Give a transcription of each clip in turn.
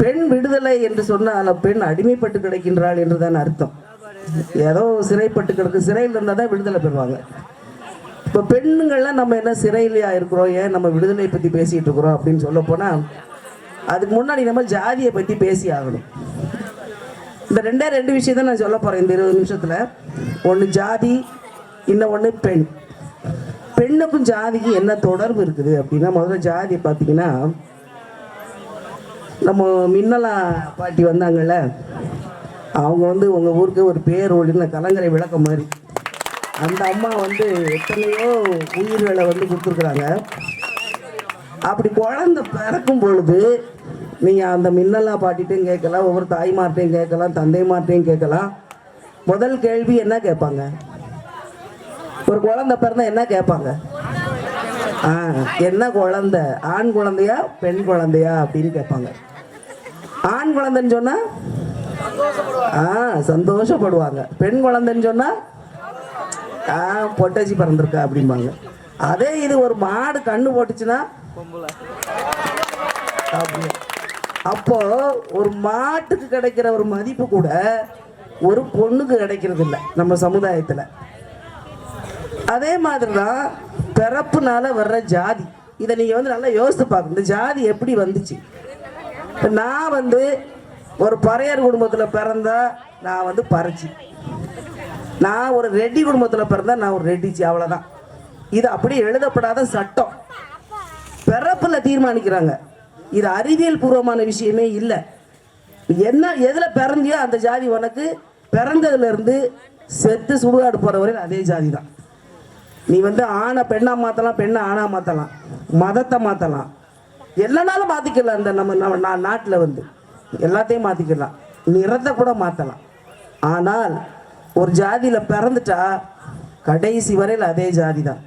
பெண் விடுதலை என்று சொன்னால் பெண் அடிமைப்பட்டு கிடைக்கின்றாள் என்றுதான் அர்த்தம். ஏதோ சிறைப்பட்டு கிடக்கு சிறையில் இருந்தால் தான் விடுதலை பெறுவாங்க. இப்போ பெண்ணுங்கள்லாம் நம்ம என்ன சிறையிலையா இருக்கிறோம் ஏன் நம்ம விடுதலை பற்றி பேசிகிட்டு இருக்கிறோம் அப்படின்னு சொல்ல போனால் அதுக்கு முன்னாடி நம்ம ஜாதியை பற்றி பேசி ஆகணும். இந்த ரெண்டே ரெண்டு விஷயம் தான் நான் சொல்ல போகிறேன் இந்த இருபது நிமிஷத்தில். ஒன்று ஜாதி இன்னும் ஒன்று பெண். பெண்ணுக்கும் ஜாதிக்கும் என்ன தொடர்பு இருக்குது அப்படின்னா முதல்ல ஜாதி பார்த்தீங்கன்னா நம்ம மின்னலா பாட்டி வந்தாங்கல்ல அவங்க வந்து உங்கள் ஊருக்கு ஒரு பேர் ஒழின கலங்கரை விளக்கம் மாதிரி. அந்த அம்மா வந்து எத்தனையோ உயிர்களை வந்து கொடுத்துருக்குறாங்க. அப்படி குழந்தை பிறக்கும் பொழுது நீங்கள் அந்த மின்னலா பாட்டிட்டையும் கேட்கலாம் ஒவ்வொரு தாய்மார்ட்டையும் கேட்கலாம் தந்தைமார்ட்டையும் கேட்கலாம். முதல் கேள்வி என்ன கேட்பாங்க? ஒரு குழந்தை பிறந்தா என்ன கேட்பாங்க? ஆ என்ன குழந்தை? ஆண் குழந்தையா பெண் குழந்தையா அப்படின்னு கேட்பாங்க. ஆண் குழந்தைன்னு சொன்னா? ஆ சந்தோஷப்படுவாங்க. பெண் குழந்தைன்னு சொன்னா ஆ பொட்டாச்சி பிறந்திருக்கா அப்படிம்பாங்க. அதே இது ஒரு மாடு கண்ணு போட்டுச்சுன்னா அப்படி. அப்போ ஒரு மாட்டுக்கு கிடைக்கிற ஒரு மதிப்பு கூட ஒரு பொண்ணுக்கு கிடைக்கிறது இல்லை நம்ம சமுதாயத்தில். அதே மாதிரி தான் பிறப்புனால வர்ற ஜாதி. இதை நீங்கள் வந்து நல்லா யோசித்து பார்க்கணும் இந்த ஜாதி எப்படி வந்துச்சு? நான் வந்து ஒரு பறையர் குடும்பத்தில் பிறந்தா நான் வந்து பறைச்சி. நான் ஒரு ரெட்டி குடும்பத்தில் பிறந்தா நான் ஒரு ரெட்டிச்சி அவ்வளோதான் இது அப்படியே எழுதப்படாத சட்டம். பிறப்பில் தீர்மானிக்கிறாங்க. இது அறிவியல் பூர்வமான விஷயமே இல்லை. என்ன எதில் பிறந்தியோ அந்த ஜாதி உனக்கு பிறந்ததுலேருந்து செத்து சுடுகாடு போகிற வரையும் அதே ஜாதி தான் நீ வந்து ஆணை பெண்ணாக மாற்றலாம் பெண்ணை ஆணாக மாற்றலாம் மதத்தை மாற்றலாம் எல்லானாலும் மாற்றிக்கலாம் இந்த நம்ம நம்ம நாட்டில் வந்து. எல்லாத்தையும் மாற்றிக்கலாம் நிறத்தை கூட மாற்றலாம் ஆனால் ஒரு ஜாதியில் பிறந்துட்டா கடைசி வரையில் அதே ஜாதி தான்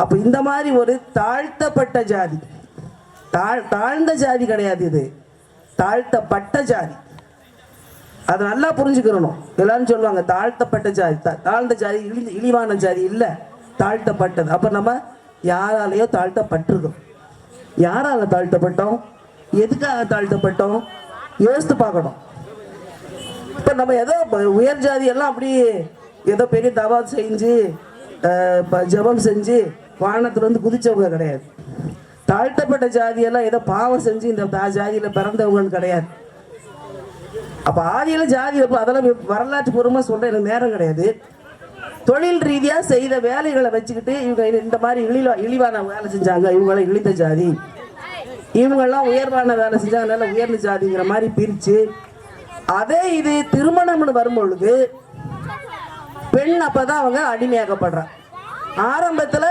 அப்போ இந்த மாதிரி ஒரு தாழ்த்தப்பட்ட ஜாதி தாழ் தாழ்ந்த ஜாதி கிடையாது இது. தாழ்த்தப்பட்ட ஜாதி. அதை நல்லா புரிஞ்சுக்கிறணும் எல்லாரும் சொல்லுவாங்க தாழ்த்தப்பட்ட ஜாதி தாழ்ந்த ஜாதி இழி இழிவான ஜாதி இல்லை. தாழ்த்தப்பட்டது. அப்போ நம்ம யாராலேயோ தாழ்த்தப்பட்டிருக்கோம். யாரால தாழ்த்தப்பட்டோம்? எதுக்காக தாழ்த்தப்பட்டோம்? யோசித்து பார்க்கணும். இப்போ நம்ம ஏதோ உயர் ஜாதி எல்லாம் அப்படி ஏதோ பெரிய தவா செஞ்சு ஜபம் ப- ஜெபம் செஞ்சு வானத்துல வந்து குதிச்சவங்க கிடையாது. தாழ்த்தப்பட்ட ஜாதியெல்லாம் ஏதோ பாவம் செஞ்சு இந்த தா- ஜாதியில பிறந்தவங்கன்னு கிடையாது. அப்ப ஆதியில ஜாதி அதெல்லாம் வரலாற்று பூர்வமா சொல்ற எனக்கு நேரம் கிடையாது. தொழில் ரீதியா செய்த வேலைகளை வச்சுக்கிட்டு இவங்க இந்த மாதிரி இழிவா இழிவான வேலை செஞ்சாங்க. இவங்களாம் இழித்த ஜாதி. இவங்கெல்லாம் உயர்வான வேலை செஞ்சாங்கனால உயர்ந்த ஜாதிங்கிற மாதிரி பிரிச்சு அதே இது திருமணம்னு வரும்பொழுது பெண் அப்பதான் அவங்க அடிமையாக்கப்படுறா ஆரம்பத்துல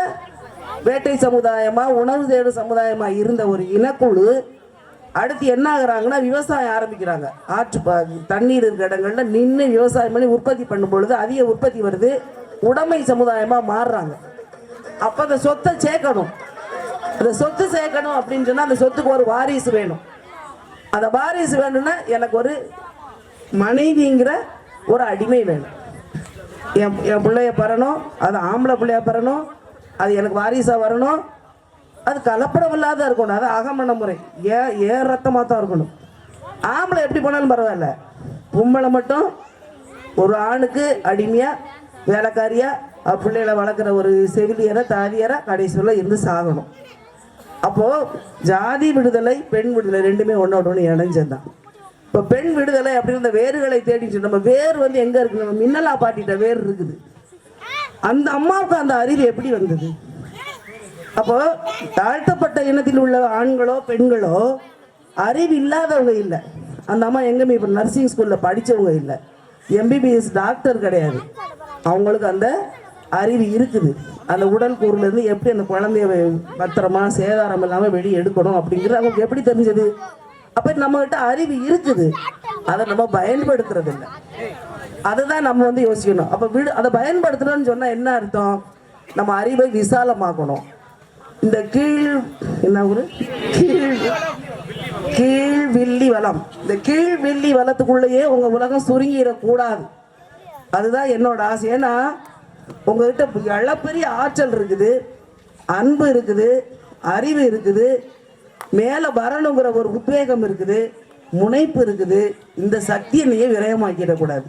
வேட்டை சமுதாயமா உணவு தேடும் சமுதாயமா இருந்த ஒரு இனக்குழு அடுத்து என்ன ஆகுறாங்கன்னா விவசாயம் ஆரம்பிக்கிறாங்க. ஆற்று தண்ணீர் இருக்கிற இடங்கள்ல நின்று விவசாயம் பண்ணி உற்பத்தி பண்ணும் பொழுது அதிக உற்பத்தி வருது. உடைமை சமுதாயமா மாறுறாங்க. அப்ப அந்த சொத்தை சேர்க்கணும். அந்த சொத்து சேர்க்கணும் அப்படின்னு சொன்னா அந்த சொத்துக்கு ஒரு வாரிசு வேணும். அந்த வாரிசு வேணும்னா எனக்கு ஒரு மனைவிங்கிற ஒரு அடிமை வேணும். என் என் பிள்ளைய பரணும் அது ஆம்பளை பிள்ளைய பரணும் அது எனக்கு வாரிசா வரணும். அது கலப்படம் இல்லாத இருக்கணும். அது அகமண முறை. ஏ ஏ ரத்தமாக தான் இருக்கணும். ஆம்பளை எப்படி போனாலும் பரவாயில்ல. பொம்பளை மட்டும் ஒரு ஆணுக்கு அடிமையாக வேலைக்காரியாக பிள்ளைகளை வளர்க்குற ஒரு செவிலியரை தாதியரை கடைசியில் இருந்து சாகணும். அப்போது ஜாதி விடுதலை பெண் விடுதலை ரெண்டுமே ஒன்றோட ஒன்று இணைஞ்சதுதான் இப்போ பெண் விடுதலை அப்படின்னு இந்த வேர்களை தேடிட்டு நம்ம வேர் வந்து எங்கே இருக்கு? நம்ம மின்னலா பாட்டிட்ட வேர் இருக்குது. அந்த அம்மாவுக்கு அந்த அறிவு எப்படி வந்தது? அப்போ தாழ்த்தப்பட்ட இனத்தில் உள்ள ஆண்களோ பெண்களோ அறிவு இல்லாதவங்க இல்லை. அந்த அம்மா எங்கேயுமே இப்போ நர்சிங் ஸ்கூலில் படித்தவங்க இல்லை. எம்பிபிஎஸ் டாக்டர் கிடையாது. அவங்களுக்கு அந்த அறிவு இருக்குது. அந்த உடல் கூறுலேருந்து எப்படி அந்த குழந்தைய பத்திரமா சேதாரம் இல்லாமல் வெளியே எடுக்கணும் அப்படிங்கிறது அவங்களுக்கு எப்படி தெரிஞ்சது? அப்போ நம்மகிட்ட அறிவு இருக்குது. அதை நம்ம பயன்படுத்துறது இல்லை. அதுதான் நம்ம வந்து யோசிக்கணும். அப்போ விடு அதை பயன்படுத்தணும்னு சொன்னால் என்ன அர்த்தம்? நம்ம அறிவை விசாலமாக்கணும். இந்த கீழ் என்ன ஒரு கீழ் கீழ் வில்லி வளம். இந்த கீழ் வில்லி வளத்துக்குள்ளேயே உங்க உலகம் சுருங்கிடக்கூடாது. அதுதான் என்னோட ஆசை. ஏன்னா உங்ககிட்ட அளப்பெரிய ஆற்றல் இருக்குது அன்பு இருக்குது அறிவு இருக்குது மேலே வரணுங்கிற ஒரு உத்வேகம் இருக்குது முனைப்பு இருக்குது. இந்த சக்தியை நீயே விரயமாக்கிடக்கூடாது.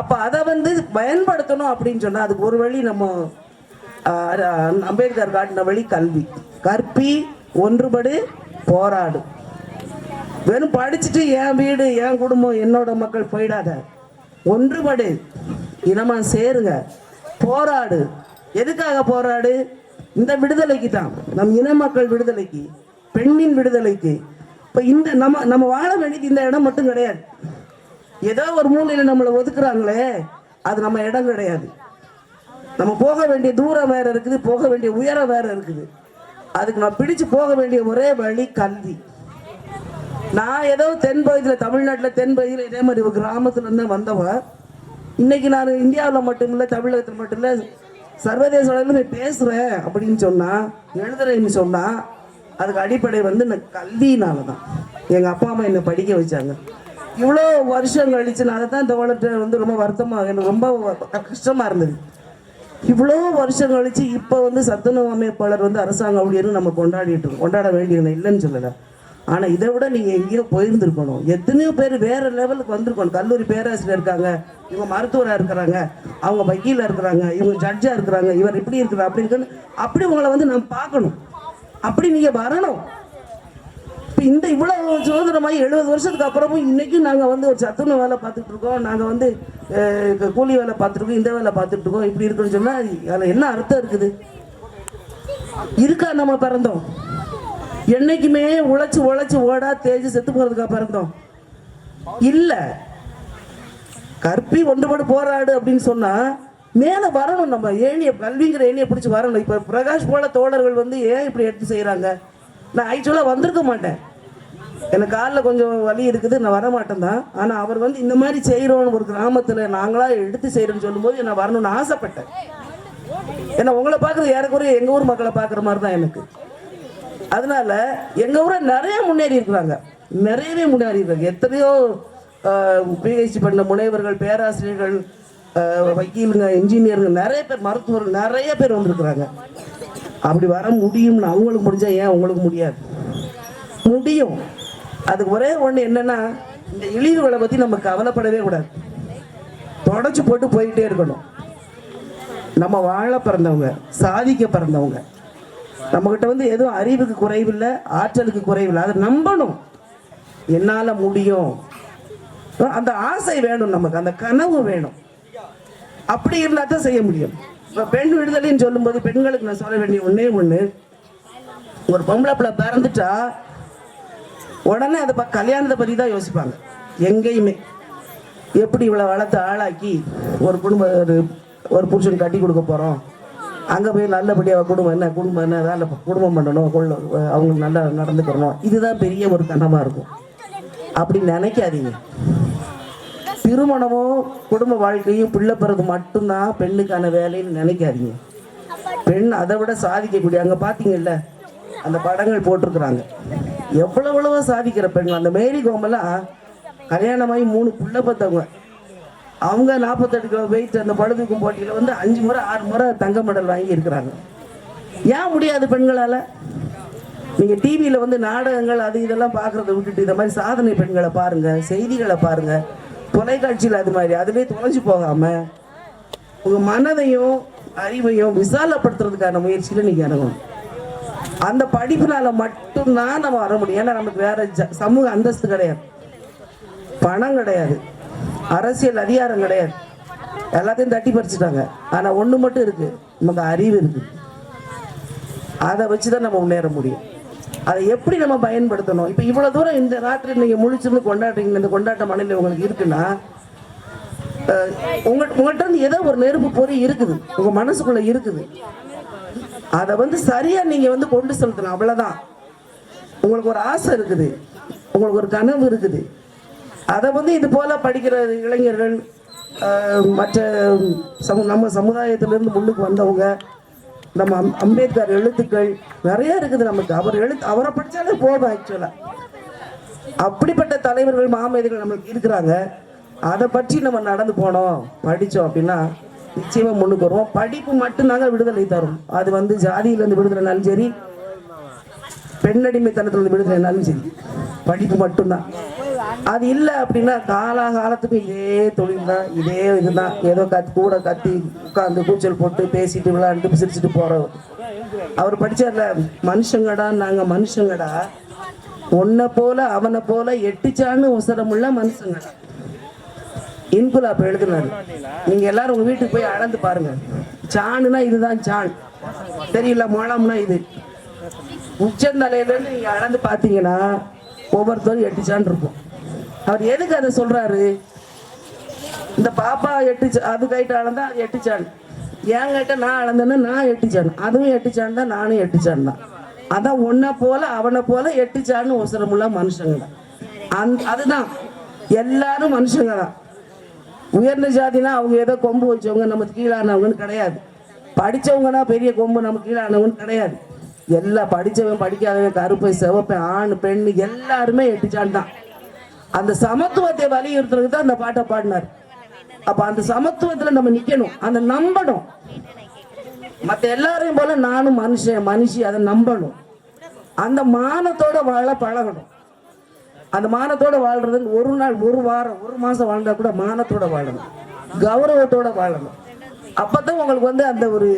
அப்போ அதை வந்து பயன்படுத்தணும் அப்படின்னு சொன்னால் அதுக்கு ஒரு வழி நம்ம அம்பேத்கர் காட்டின வழி கல்வி. கற்பி ஒன்றுபடு போராடு. வெறும் படிச்சுட்டு என் வீடு என் குடும்பம் என்னோட மக்கள் போயிடாத. ஒன்றுபடு. இனமா சேருங்க. போராடு. எதுக்காக போராடு? இந்த விடுதலைக்கு தான். நம் இன மக்கள் விடுதலைக்கு. பெண்ணின் விடுதலைக்கு. இப்போ இந்த நம்ம நம்ம வாழ வேண்டியது இந்த இடம் மட்டும் கிடையாது. ஏதோ ஒரு மூலையில் நம்மளை ஒதுக்குறாங்களே அது நம்ம இடம் கிடையாது. நம்ம போக வேண்டிய தூரம் வேற இருக்குது போக வேண்டிய உயரம் வேற இருக்குது. அதுக்கு நான் பிடிச்சு போக வேண்டிய ஒரே வழி கல்வி. நான் ஏதோ தென் பகுதியில் தமிழ்நாட்டில் தென் பகுதியில் இதே மாதிரி கிராமத்துலேருந்து வந்தவன் இன்னைக்கு நான் இந்தியாவில் மட்டும் இல்லை தமிழகத்தில் மட்டும் இல்லை சர்வதேச அளவில் பேசுகிறேன் அப்படின்னு சொன்னால் எழுதுறேன்னு சொன்னால் அதுக்கு அடிப்படை வந்து இந்த கல்வியினால தான் எங்கள் அப்பா அம்மா என்னை படிக்க வச்சாங்க. இவ்வளோ வருஷம் கழிச்சு நான் அதை தான் தோழத்தை வந்து ரொம்ப வருத்தமாக எனக்கு ரொம்ப கஷ்டமாக இருந்தது. இவ்வளோ வருஷம் கழிச்சு இப்போ வந்து சத்துணவு அமைப்பாளர் வந்து அரசாங்க ஊழியர்னு நம்ம கொண்டாடிட்டு இருக்கோம். கொண்டாட வேண்டியது இல்லைன்னு சொல்லலை. ஆனால் இதை விட நீங்கள் எங்கேயோ போயிருந்துருக்கணும். எத்தனையோ பேர் வேறு லெவலுக்கு வந்திருக்கணும். கல்லூரி பேராசிரியர் இருக்காங்க இவங்க மருத்துவராக இருக்கிறாங்க அவங்க வக்கீலாக இருக்கிறாங்க இவங்க ஜட்ஜாக இருக்கிறாங்க இவர் இப்படி இருக்கிறார் அப்படி இருக்குன்னு அப்படி உங்களை வந்து நம்ம பார்க்கணும். அப்படி நீங்கள் வரணும். இப்போ இந்த இவ்வளோ சுதந்திரமாகி எழுபது வருஷத்துக்கு அப்புறமும் இன்னைக்கும் நாங்கள் வந்து ஒரு சத்துணவு வேலை பார்த்துட்டு இருக்கோம். நாங்கள் வந்து கூலி வேலை பார்த்துருக்கோம் இந்த வேலை பார்த்துட்டு இருக்கோம். இப்படி இருக்குன்னு சொன்னால் அதில் என்ன அர்த்தம் இருக்குது? இருக்கா நம்ம பிறந்தோம். என்னைக்குமே உழைச்சி உழைச்சி ஓடா தேய்ச்சி செத்து போகிறதுக்காக பிறந்தோம். இல்லை. கற்பி ஒன்றுபடு போராடு அப்படின்னு சொன்னால் மேலே வரணும் நம்ம. ஏணியை கல்விங்கிற ஏணியை பிடிச்சி வரணும். இப்போ பிரகாஷ் போல தோழர்கள் வந்து ஏன் இப்படி எடுத்து செய்கிறாங்க நான் ஆக்சுவலாக வந்திருக்க மாட்டேன். எனக்கு காலில் கொஞ்சம் வலி இருக்குது நான் வர மாட்டேன் தான் ஆனால் அவர் வந்து இந்த மாதிரி செய்கிறோன்னு ஒரு கிராமத்தில் நாங்களாக எடுத்து செய்கிறோன்னு சொல்லும்போது நான் வரணும்னு ஆசைப்பட்டேன். ஏன்னா உங்களை பார்க்குறது ஏறக்குறைய எங்கள் ஊர் மக்களை பார்க்குற மாதிரி தான் எனக்கு. அதனால எங்கள் ஊரை நிறைய முன்னேறி இருக்கிறாங்க. நிறையவே முன்னேறி இருக்காங்க எத்தனையோ பிஹெச்டி பண்ண முனைவர்கள் பேராசிரியர்கள் வக்கீலுங்க இன்ஜினியருங்க நிறைய பேர் மருத்துவர்கள் நிறைய பேர் வந்திருக்கிறாங்க. அப்படி வர முடியும்னு அவங்களுக்கு முடிஞ்சா ஏன் உங்களுக்கு முடியாது? முடியும். அதுக்கு ஒரே ஒண்ணு என்னன்னா இந்த இழிவுகளை பத்தி நம்ம கவலைப்படவே கூடாது. தொடச்சு போட்டு போயிட்டே இருக்கணும். நம்ம வாழ பிறந்தவங்க சாதிக்க பிறந்தவங்க. நம்மக்கிட்ட வந்து எதுவும் அறிவுக்கு குறைவில்லை ஆற்றலுக்கு குறைவில்லை. அதை நம்பணும். என்னால முடியும். அந்த ஆசை வேணும் நமக்கு. அந்த கனவு வேணும். அப்படி இருந்தா தான் செய்ய முடியும். இப்போ பெண் விடுதலைன்னு சொல்லும்போது பெண்களுக்கு நான் சொல்ல வேண்டிய ஒன்றே ஒன்று ஒரு பொம்பளை பிள்ளை பிறந்துட்டா உடனே அதை ப- கல்யாணத்தை பற்றி தான் யோசிப்பாங்க. எங்கேயுமே. எப்படி இவ்வளோ வளர்த்து ஆளாக்கி ஒரு குடும்ப ஒரு ஒரு புருஷன் கட்டி கொடுக்க போகிறோம் அங்கே போய் நல்லபடியாக குடும்பம் என்ன குடும்பம் என்ன வேலை குடும்பம் பண்ணணும் கொள்ள அவங்க நல்லா நடந்துக்கிறணும் இதுதான் பெரிய ஒரு கனமாக இருக்கும். அப்படி நினைக்காதீங்க. திருமணமும் குடும்ப வாழ்க்கையும் பிள்ளை பிறகு மட்டும்தான் பெண்ணுக்கான வேலைன்னு நினைக்காதீங்க. பெண் அதை விட சாதிக்கக்கூடிய அங்கே பார்த்தீங்கல்ல அந்த படங்கள் போட்டிருக்கிறாங்க. எவ்வளவு சாதிக்கிற பெண்கள் அந்த மேரி கோமெல்லாம் கல்யாணமாகி மூணு புள்ள பார்த்தவங்க அவங்க நாற்பத்தெட்டு கிலோ வெயிட் அந்த பழுதுக்கும் போட்டியில் வந்து அஞ்சு முறை ஆறு முறை தங்க மெடல் வாங்கி இருக்கிறாங்க. ஏன் முடியாது பெண்களால்? நீங்கள் டிவியில் வந்து நாடகங்கள் அது இதெல்லாம் பார்க்குறத விட்டுட்டு இந்த மாதிரி சாதனை பெண்களை பாருங்கள் செய்திகளை பாருங்கள் தொலைக்காட்சியில் அது மாதிரி அதுலேயே தொலைஞ்சு போகாம உங்க மனதையும் அறிவையும் விசாலப்படுத்துறதுக்கான முயற்சியில் நீங்க இறங்கணும். அந்த படிப்புனால மட்டும்தான் நம்ம வர முடியும். ஏன்னா நமக்கு வேற சமூக அந்தஸ்து கிடையாது. பணம் கிடையாது. அரசியல் அதிகாரம் கிடையாது. எல்லாத்தையும் தட்டி பறிச்சுட்டாங்க. ஆனா ஒண்ணு மட்டும் இருக்கு. நமக்கு அறிவு இருக்கு. அதை வச்சு தான் நம்ம முன்னேற முடியும். அதை எப்படி நம்ம பயன்படுத்தணும்? இப்போ இவ்வளவு தூரம் இந்த ராத்திரி நீங்க முழிச்சிருந்து கொண்டாடுறீங்க இந்த கொண்டாட்ட மனநிலை உங்களுக்கு இருக்குன்னா உங்க உங்கள்கிட்ட வந்து ஏதோ ஒரு நெருப்பு பொறி இருக்குது. உங்க மனசுக்குள்ள இருக்குது. அதை வந்து சரியா நீங்க வந்து கொண்டு செலுத்தணும். அவ்வளவுதான். உங்களுக்கு ஒரு ஆசை இருக்குது. உங்களுக்கு ஒரு கனவு இருக்குது. அதை வந்து இது போல படிக்கிற இளைஞர்கள் மற்ற சமு நம்ம சமுதாயத்திலிருந்து முன்னுக்கு வந்தவங்க நம்ம அம்- அம்பேத்கர் எழுத்துக்கள் நிறைய இருக்குது நமக்கு. அவர் எழுத்து அவரை படித்தாலே போதும் ஆக்சுவலாக அப்படிப்பட்ட தலைவர்கள் மாமேதைகள் நம்மளுக்கு இருக்கிறாங்க. அதை பற்றி நம்ம நடந்து போனோம் படித்தோம் அப்படின்னா நிச்சயமாக முன்னுக்கு வருவோம். படிப்பு மட்டும்தாங்க விடுதலை தரும். அது வந்து ஜாதியிலேருந்து விடுதலைனாலும் சரி பெண்ணடிமைத்தனத்துலேருந்து விடுதலைனாலும் சரி படிப்பு மட்டும்தான். அது இல்லை அப்படின்னா காலாகாலத்துக்கு இதே தொழில் தான் இதே இதுதான். ஏதோ கத் கூட கத்தி உட்காந்து கூச்சல் போட்டு பேசிட்டு விளையாண்டு சிரிச்சுட்டு போகிறோம் அவர் படிச்சார்ல மனுஷங்கடா நாங்க மனுஷங்கடா உன்னை போல அவனை போல எட்டிச்சான்னு உசரமுள்ள மனுஷங்கடா. இன்குலாப் எழுதுனாரு. நீங்க எல்லாரும் உங்க வீட்டுக்கு போய் அளந்து பாருங்க. சாணுனா இதுதான் சாண் தெரியல மோளம்னா இது. உச்சந்தலையிலேருந்து நீங்கள் நீங்க அளந்து பாத்தீங்கன்னா ஒவ்வொருத்தரும் எட்டிச்சான் இருப்போம். அவர் எதுக்கு அதை சொல்றாரு? இந்த பாப்பா எட்டுச்சு அது கைட்டு அளந்தா அது எட்டுச்சான். என் கிட்ட நான் அளந்தேன்னா நான் எட்டுச்சான். அதுவும் எட்டுச்சான் தான் நானும் எட்டுச்சான் தான். அதான் ஒன்ன போல அவனை போல எட்டுச்சான்னு உசரமுள்ள மனுஷங்க தான். அந் அதுதான். எல்லாரும் மனுஷங்க தான். உயர்ந்த ஜாதினா அவங்க ஏதோ கொம்பு வச்சவங்க நமக்கு கீழானவங்கன்னு கிடையாது. படிச்சவங்கன்னா பெரிய கொம்பு நமக்கு கீழானவங்கன்னு கிடையாது. எல்லாம் படித்தவன் படிக்காதவன் கருப்பை சிவப்பன் ஆண் பெண் எல்லாருமே எட்டுச்சான் தான். அந்த சமத்துவத்தை வலியுறுத்துறதுக்கு தான் அந்த பாட்டை பாடினார். அப்ப அந்த சமத்துவத்துல நம்ம நிக்கணும். அந்த நம்பணும். மத்த எல்லாரையும் போல நானும் மனுஷன் மனுஷி அதை நம்பணும். அந்த மானத்தோட வாழ பழகணும். அந்த மானத்தோட வாழ்றது ஒரு நாள் ஒரு வாரம் ஒரு மாசம் வாழ்ந்தா கூட மானத்தோட வாழணும். கௌரவத்தோட வாழணும். அப்பதான் உங்களுக்கு வந்து அந்த ஒரு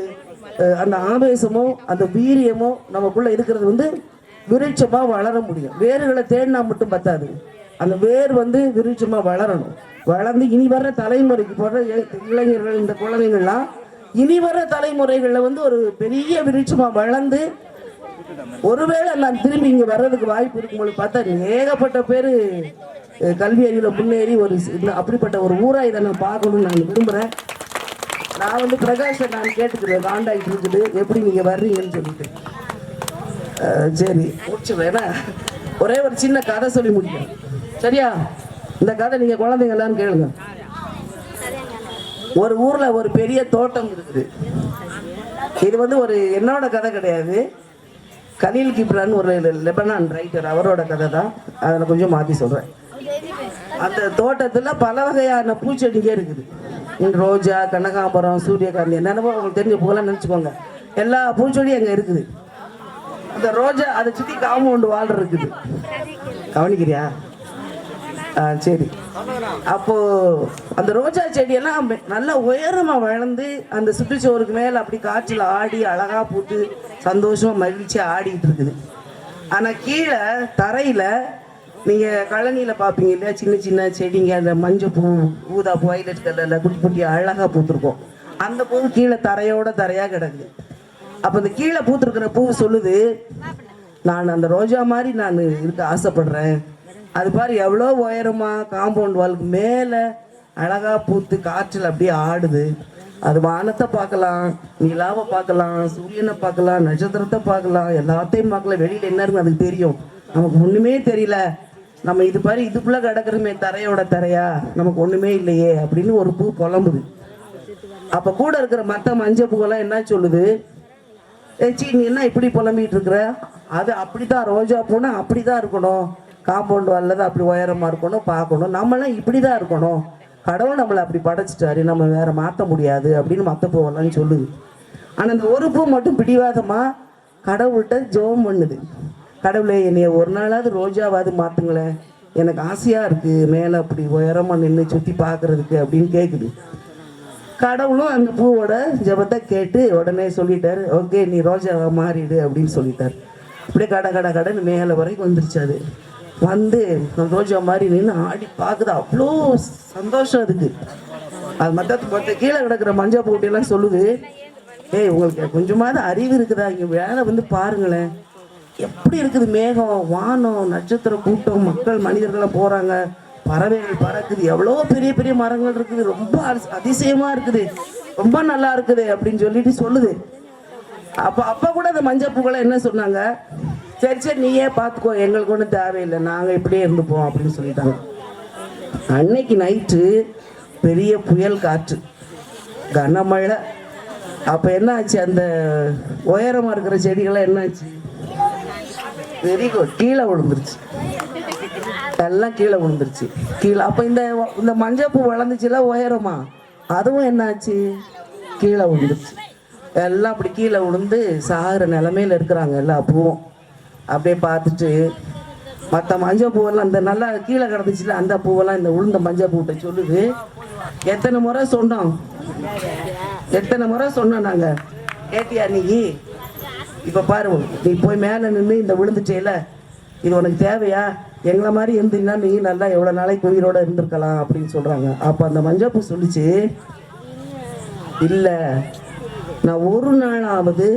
அந்த ஆவேசமோ அந்த வீரியமோ நமக்குள்ள இருக்கிறது வந்து விருட்சமா வளர முடியும். வேர்களை தேடினா மட்டும் பத்தாது. அந்த வேர் வந்து விருட்சமா வளரணும். வளர்ந்து இனி வர்ற தலைமுறைக்கு போடுற இளைஞர்கள் இந்த குழந்தைங்கள்லாம் இனி வர்ற தலைமுறைகளில் வந்து ஒரு பெரிய விருட்சமா வளர்ந்து ஒருவேளை நான் திரும்பி இங்க வர்றதுக்கு வாய்ப்பு இருக்கும்போது பார்த்தா ஏகப்பட்ட பேர் கல்வி அறிவில் முன்னேறி ஒரு இந்த அப்படிப்பட்ட ஒரு ஊரா இதை நான் பார்க்கணும்னு நான் விரும்புறேன். நான் வந்து பிரகாஷை நான் கேட்டுக்கிறேன். காண்டாக்ட் இருக்குது. எப்படி நீங்க வர்றீங்கன்னு சொல்லிட்டு. சரி. முடிச்சுடுறேன். ஏன்னா, ஒரே ஒரு சின்ன கதை சொல்லி முடிக்கிறேன். சரியா? இந்த கதை நீங்க குழந்தைங்க எல்லாரும் கேளுங்க. ஒரு ஊர்ல ஒரு பெரிய தோட்டம் இருக்குது. இது வந்து ஒரு என்னோட கதை கிடையாது. கலீல் கிப்ரான் ஒரு லெபனான் ரைட்டர் அவரோட கதை தான். அதில் கொஞ்சம் மாற்றி சொல்கிறேன் அந்த தோட்டத்தில் பல வகையான பூச்செடிங்க இருக்குது. ரோஜா கனகாம்பரம் சூரியகாந்தி என்னென்னமோ உங்களுக்கு தெரிஞ்ச போகலாம் நினச்சிக்கோங்க. எல்லா பூச்செடியும் அங்கே இருக்குது. அந்த ரோஜா அதை சுற்றி காம்பவுண்டு வாழ் இருக்குது. கவனிக்கிறியா? சரி. அப்போ அந்த ரோஜா செடியெல்லாம் நல்லா உயரமா வளர்ந்து அந்த சுற்றுச்சுவருக்கு மேல அப்படி காற்றுல ஆடி அழகா பூத்து சந்தோஷமா மகிழ்ச்சியா ஆடிட்டு இருக்குது. ஆனா கீழே தரையில நீங்க கழனியில பாப்பீங்க இல்லையா? சின்ன சின்ன செடிங்க அந்த மஞ்சள் பூ ஊதா பூ வயலட் கலர்ல குட்டி குட்டி அழகா பூத்திருக்கும். அந்த பூ கீழே தரையோட தரையா கிடக்குது. அப்ப இந்த கீழே பூத்திருக்கிற பூ சொல்லுது நான் அந்த ரோஜா மாதிரி நான் இருக்க ஆசைப்படுறேன். அது பாரு எவ்வளோ உயரமா காம்பவுண்ட் வாலுக்கு மேலே அழகா பூத்து காற்றில் அப்படியே ஆடுது. அது வானத்தை பார்க்கலாம் நிலாவை பார்க்கலாம் சூரியனை பார்க்கலாம் நட்சத்திரத்தை பார்க்கலாம் எல்லாத்தையும் பார்க்கலாம். வெளியில் என்ன இருக்கு அதுக்கு தெரியும். நமக்கு ஒன்றுமே தெரியல. நம்ம இது பாரு இதுக்குள்ளே கிடக்குறமே தரையோட தரையா? நமக்கு ஒன்றுமே இல்லையே அப்படின்னு ஒரு பூ புலம்புது. அப்போ கூட இருக்கிற மற்ற மஞ்சள் பூவெல்லாம் என்ன சொல்லுது? ஏச்சி நீ என்ன இப்படி புலம்பிகிட்டு இருக்கிற? அது அப்படி தான் ரோஜா பூனா அப்படிதான் இருக்கணும். காம்பவுண்ட் வால்ல அப்படி உயரமாக இருக்கணும் பார்க்கணும். நம்மளாம் இப்படி தான் இருக்கணும். கடவுள் நம்மளை அப்படி படைச்சிட்டாரு. நம்ம வேற மாற்ற முடியாது அப்படின்னு மற்ற போகலாம்னு சொல்லுது. ஆனால் அந்த ஒரு பூ மட்டும் பிடிவாதமாக கடவுள்கிட்ட ஜெபம் பண்ணுது. கடவுளே என்னைய ஒரு நாளாவது ரோஜாவாவது மாற்றுங்களேன் எனக்கு ஆசையாக இருக்குது மேலே அப்படி உயரமாக நின்று சுற்றி பார்க்குறதுக்கு அப்படின்னு கேட்குது கடவுளும் அந்த பூவோட ஜெபத்தை கேட்டு உடனே சொல்லிட்டாரு ஓகே நீ ரோஜாவை மாறிடு அப்படின்னு சொல்லிட்டார். அப்படியே கட கட கடன்னு மேலே வரைக்கும் வந்துருச்சு அது. வந்து ரோஜா மாதிரி நின்று ஆடி பார்க்குது. அவ்வளோ சந்தோஷம் இருக்கு அது மற்ற மற்ற கீழே கிடக்கிற மஞ்சள் போட்டியெல்லாம் சொல்லுது. ஏய் உங்களுக்கு கொஞ்சமாவது அறிவு இருக்குதா? இங்கே வேலை வந்து பாருங்களேன். எப்படி இருக்குது மேகம்? வானம் நட்சத்திர கூட்டம் மக்கள் மனிதர்கள்லாம் போகிறாங்க பறவைகள் பறக்குது. எவ்வளோ பெரிய பெரிய மரங்கள் இருக்குது. ரொம்ப அதி- இருக்குது. ரொம்ப நல்லா இருக்குது அப்படின்னு சொல்லிட்டு சொல்லுது. அப்போ அப்போ கூட அந்த மஞ்சள் பூக்களை என்ன சொன்னாங்க? சரி சரி நீயே பார்த்துக்கோ எங்களுக்கு ஒன்றும் தேவையில்லை. நாங்கள் இப்படியே இருந்துப்போம் அப்படின்னு சொல்லிட்டாங்க. அன்னைக்கு நைட்டு பெரிய புயல் காற்று. கனமழை. அப்போ என்ன ஆச்சு? அந்த உயரமாக இருக்கிற செடிகள்லாம் என்னாச்சு வெரி குட் கீழே விழுந்துருச்சு. எல்லாம் கீழே விழுந்துருச்சு. கீழே அப்போ இந்த இந்த மஞ்சள் பூ வளர்ந்துச்சுல உயரமா? அதுவும் என்னாச்சு கீழே விழுந்துருச்சு. எல்லாம் அப்படி கீழே விழுந்து சாகிற நிலமையில இருக்கிறாங்க எல்லா பூவும். அப்படியே பார்த்துட்டு மற்ற மஞ்சள் பூவெல்லாம் இந்த நல்லா கீழே கிடந்துச்சுல அந்த பூவெல்லாம் இந்த உளுந்த மஞ்சள் பூட்டை சொல்லுது. எத்தனை முறை சொன்னோம்? எத்தனை முறை சொன்னோம் நாங்க? கேட்டியா நீ? இப்ப பாரு நீ போய் மேல நின்று இந்த விழுந்துட்டேல இது உனக்கு தேவையா? எங்களை மாதிரி இருந்தீங்கன்னா நீ நல்லா எவ்வளவு நாளைக்கு உயிரோட இருந்திருக்கலாம் அப்படின்னு சொல்றாங்க. அப்ப அந்த மஞ்சள் பூ சொல்லிச்சு இல்ல நான் ஒரு நாளாவது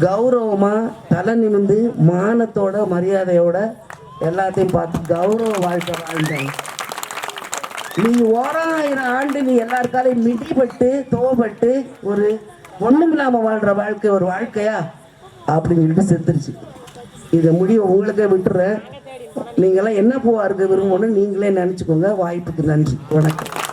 கௌரவமாக தலை நிமிந்து மானத்தோட மரியாதையோட எல்லாத்தையும் பார்த்து கௌரவ வாழ்க்கை வாழ்ந்தேன் நீ ஓராயிரம் ஆண்டு நீ எல்லாருக்காலையும் மிதிப்பட்டு தோவப்பட்டு ஒரு ஒன்றும் இல்லாமல் வாழ்கிற வாழ்க்கை ஒரு வாழ்க்கையா? அப்படின்னு சொல்லிட்டு செத்துருச்சு. இதை முடிவை உங்களுக்கே விட்டுறேன். நீங்களாம் என்ன போவா இருக்க விரும்பணும்னு நீங்களே நினச்சிக்கோங்க. வாய்ப்புக்கு நன்றி. வணக்கம்.